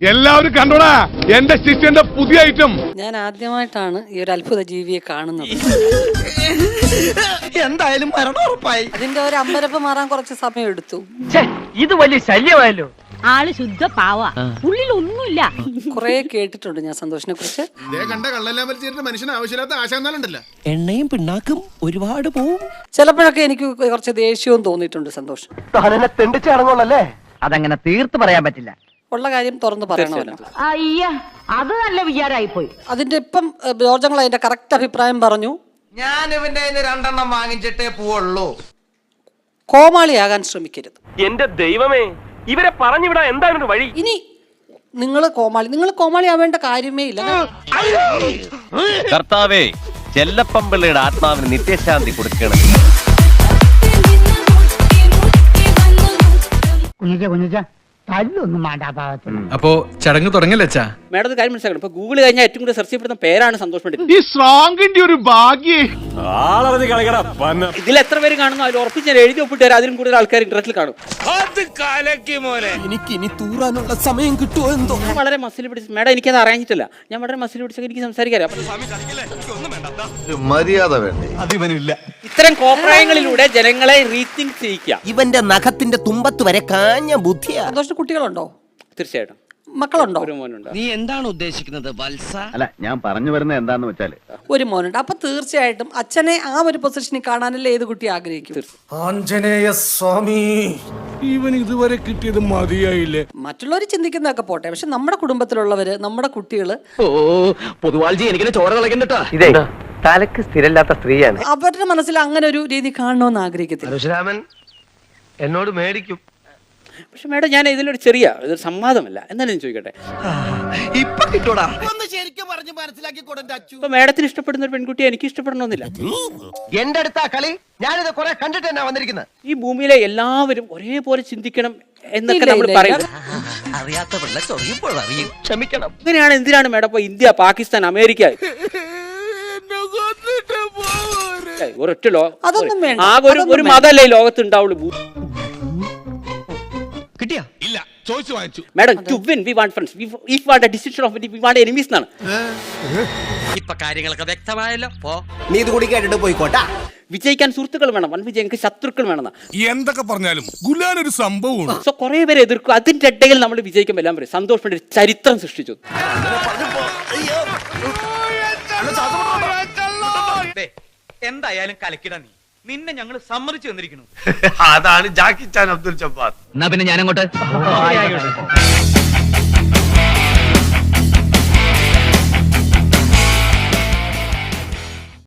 എല്ലാവരും കണ്ടോടാ എന്റെ ശിഷ്യന്റെ പുതിയ ഐറ്റം ഞാൻ ആദ്യമായിട്ടാണ് ഈ ഒരു അത്ഭുത ജീവിയെ കാണുന്നത്. എന്തായാലും മരണം ഉറപ്പായി അതിന്റെ ഒരു അമ്പരപ്പ് മാറാൻ കുറച്ച് സമയം എടുത്തു ഇത് വലിയ ശല്യമായല്ലോ. ആൾ ശുദ്ധ പാവ. ഉള്ളിൽ ഒന്നുമില്ല കുറെ കേട്ടിട്ടുണ്ട് ഞാൻ സന്തോഷിനെ കുറിച്ച് കണ്ട കള്ളെല്ലാം മനുഷ്യന് ആവശ്യമില്ലാത്ത ആശാന്നാലുണ്ടല്ലോ എണ്ണയും പിണ്ണാക്കും ഒരുപാട് പോവും. ചിലപ്പോഴൊക്കെ എനിക്ക് കുറച്ച് ദേഷ്യവും തോന്നിയിട്ടുണ്ട് സന്തോഷം. അതങ്ങനെ തീർത്ത് പറയാൻ പറ്റില്ല. ഉള്ള കാര്യം തുറന്ന് പറയണമല്ലോ. അയ്യ അത് നല്ല വിചാരായി പോയി അതിന്റെ ഇപ്പം ജോർജങ്ങൾ അതിന്റെ കറക്റ്റ് അഭിപ്രായം പറഞ്ഞു. ഞാൻ ഇവന്റെ രണ്ടെണ്ണം വാങ്ങിച്ചിട്ടേ പോവുള്ളൂ. കോമാളിയാകാൻ ശ്രമിക്കരുത്. എന്റെ ദൈവമേ ഇവരെ പറഞ്ഞുവിടാ എന്താണ് വഴി? ഇനി നിങ്ങൾ കോമാളി നിങ്ങൾ കോമാളി ആവേണ്ട കാര്യമേ ഇല്ല. കർത്താവേ ചെല്ലപ്പമ്പിള്ളയുടെ ആത്മാവിന് നിത്യശാന്തി കൊടുക്കണം. കുഞ്ഞിച്ച കുഞ്ഞിച്ച. വേണ്ട പാവത്തിന് അപ്പോ ചടങ്ങ് തുടങ്ങല്ലേ അച്ഛാ? മേഡം ഒരു കാര്യം മനസ്സിലാക്കണം. ഇപ്പൊ ഗൂഗിൾ കഴിഞ്ഞാൽ ഏറ്റവും കൂടുതൽ സെർച്ച് ചെയ്യപ്പെടുന്ന പേരാണ് സന്തോഷ് പണ്ഡിറ്റ്. ഈ സ്ട്രോങ്ങിന്റെ ഒരു ഭാഗ്യേ. ഇതിൽ എത്ര പേര് കാണുന്നു? അതിൽ ഉറപ്പിച്ച് ഞാൻ എഴുതി ഒപ്പിട്ട് തരാം. അതിലും കൂടുതൽ ആൾക്കാർ ഇന്റർനെറ്റിൽ കാണും. എനിക്ക് ഇനി തൂറാനുള്ള സമയം കിട്ടുമോ എന്തോ? ഞാൻ വളരെ മസിൽ പിടിച്ച് മേഡം എനിക്കത് അറിയാഞ്ഞിട്ടില്ല ഞാൻ വളരെ മസിൽ പിടിച്ചൊക്കെ എനിക്ക് സംസാരിക്കാൻ അറിയാം. മര്യാദ വേണ്ടേ? ഇത്തരം കോപ്രായങ്ങളിലൂടെ ജനങ്ങളെ റീത്തിങ് ചെയ്യിക്കുക. ഇവന്റെ നഖത്തിന്റെ തുമ്പത്ത് വരെ കാഞ്ഞ ബുദ്ധിയാ. സന്തോഷ കുട്ടികളുണ്ടോ? തീർച്ചയായിട്ടും. മക്കളുണ്ടോ? ഒരു മോനുണ്ട്. നീ എന്താണ് ഉദ്ദേശിക്കുന്നത് വത്സ? അല്ല ഞാൻ പറഞ്ഞു വരുന്നത് എന്താന്ന് വെച്ചാൽ ഒരു മോനുണ്ട്. അപ്പൊ തീർച്ചയായിട്ടും അച്ഛനെ ആ ഒരു പൊസിഷനിൽ കാണാനല്ലേ ഏത് കുട്ടി ആഗ്രഹിക്കും? ആഞ്ജനേയ സ്വാമി ഇവൻ ഇതുവരെ കിട്ടിയത് മതിയായില്ലേ. മറ്റുള്ളവർ ചിന്തിക്കുന്നതൊക്കെ പോട്ടെ. പക്ഷെ നമ്മുടെ കുടുംബത്തിലുള്ളവര് നമ്മുടെ കുട്ടികൾ ഓ പൊതുവാൾജി എനിക്കിനെ ചോര കളക്കണ്ടട്ടാ ഇതേ തലക്ക് സ്ഥിരമില്ലാത്ത സ്ത്രീയാണ്. അവരുടെ മനസ്സിൽ അങ്ങനെ ഒരു രീതി കാണണമെന്ന് ആഗ്രഹിക്കത്തില്ല. പരശുരാമൻ എന്നോട് മേടിക്കും. പക്ഷെ മേഡം ഞാൻ ഇതിലൊരു ചെറിയ ഇതൊരു സംവാദമല്ല എന്നാലും ഞാൻ ചോദിക്കട്ടെ. ഇപ്പൊ കിട്ടൂടാ. ഇപ്പൊ മേഡത്തിന് ഇഷ്ടപ്പെടുന്ന ഒരു പെൺകുട്ടി എനിക്ക് ഇഷ്ടപ്പെടണമെന്നില്ല. എന്റെ അടുത്താ കളി. ഞാനിത് കുറെ കണ്ടിട്ട് തന്നെ വന്നിരിക്കുന്നത് ഈ ഭൂമിയിലെ എല്ലാവരും ഒരേപോലെ ചിന്തിക്കണം എന്നൊക്കെ നമ്മൾ പറയുന്നത് പറയും അറിയാത്ത പിള്ള ചൊറിയപ്പോൾ അറിയും. ക്ഷമിക്കണം. അങ്ങനെയാണ് എന്തിനാണ് മേഡം ഇപ്പൊ ഇന്ത്യ പാകിസ്ഥാൻ അമേരിക്ക? ഒരൊറ്റ ലോകം അതൊന്നും വേണ്ട. ആകെ ഒരു ഒരു മതമല്ലേ ഈ ലോകത്ത് ഉണ്ടാവുള്ളൂ. ചോദിച്ചു വാങ്ങിച്ചു. Madam to win we want friends if want a decision of we want enemies എന്നാണ്. ഇപ്പൊ കാര്യങ്ങളൊക്കെ വ്യക്തമായല്ലോ. പോ. നീ ഇത് കൂടി കേട്ടിട്ട് പോയിക്കോട്ടാ. വിജയിക്കാൻ സുഹൃത്തുക്കൾ വേണം. വൻ വിജയങ്ങൾക്ക് ശത്രുക്കൾ വേണം എന്തൊക്കെ പറഞ്ഞാലും ഗുലാൻ ഒരു സംഭവമാണ്. സോ കുറെ പേരെ എതിർക്കും. അതിന്റെ ഇടയിൽ നമ്മൾ വിജയിക്കുമ്പോൾ എല്ലാം പറയും. സന്തോഷ് പണ്ഡിറ്റ് ചരിത്രം സൃഷ്ടിച്ചു. എന്തായാലും കലക്കിട നീ. നിന്നെ ഞങ്ങൾ സമ്മതിച്ചു തന്നിരിക്കുന്നു. അതാണ് ജാക്കി ചാൻ അബ്ദുൽ ജബ്ബാർ. എന്നാ പിന്നെ ഞാനങ്ങോട്ട്?